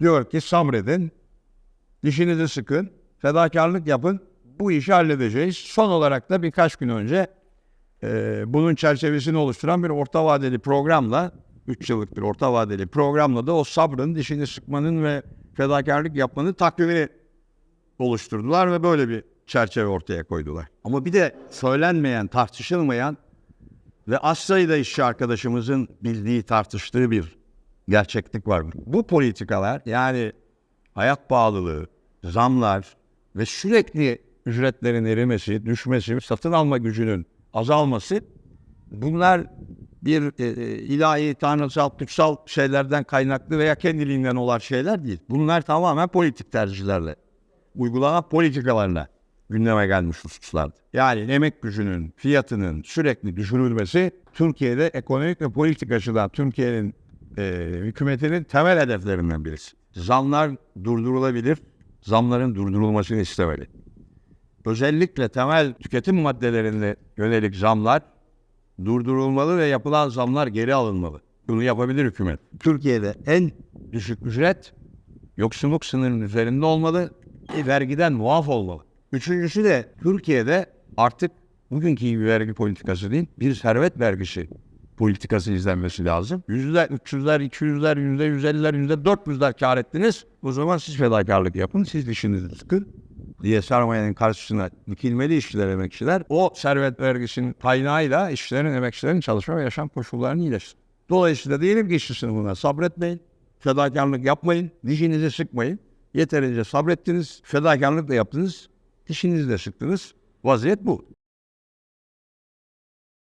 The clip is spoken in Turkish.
Diyor ki sabredin, dişinizi sıkın, fedakarlık yapın, bu işi halledeceğiz. Son olarak da birkaç gün önce e, bunun çerçevesini oluşturan bir orta vadeli programla, 3 yıllık bir orta vadeli programla da o sabrın, dişini sıkmanın ve fedakarlık yapmanın takvimini oluşturdular ve böyle bir çerçeve ortaya koydular. Ama bir de söylenmeyen, tartışılmayan ve az sayıda işçi arkadaşımızın bildiği, tartıştığı bir gerçeklik var. Bu politikalar yani hayat pahalılığı, zamlar ve sürekli ücretlerin erimesi, düşmesi, satın alma gücünün azalması bunlar bir e, e, ilahi, tanrısal, kutsal şeylerden kaynaklı veya kendiliğinden olan şeyler değil. Bunlar tamamen politik tercihlerle, uygulanan politikalarla gündeme gelmiş hususlardı. Yani emek gücünün fiyatının sürekli düşürülmesi Türkiye'de ekonomik ve politik açıdan Türkiye'nin e, hükümetinin temel hedeflerinden birisi. Zamlar durdurulabilir, zamların durdurulmasını istemeli. Özellikle temel tüketim maddelerine yönelik zamlar durdurulmalı ve yapılan zamlar geri alınmalı. Bunu yapabilir hükümet. Türkiye'de en düşük ücret yoksulluk sınırının üzerinde olmalı, e, vergiden muaf olmalı. Üçüncüsü de Türkiye'de artık bugünkü vergi politikası değil, bir servet vergisi politikası izlenmesi lazım. Yüzler, 300'ler, 200'ler, yüzde 150'ler, yüzde 400'ler kar ettiniz. O zaman siz fedakarlık yapın, siz dişinizi sıkın diye sermayenin karşısına dikilmeli işçiler, emekçiler. O servet vergisinin kaynağıyla işçilerin, emekçilerin çalışma ve yaşam koşullarını iyileştirin. Dolayısıyla diyelim ki işçi sınıfına sabretmeyin, fedakarlık yapmayın, dişinizi sıkmayın. Yeterince sabrettiniz, fedakarlık da yaptınız, dişinizi de sıktınız. Vaziyet bu.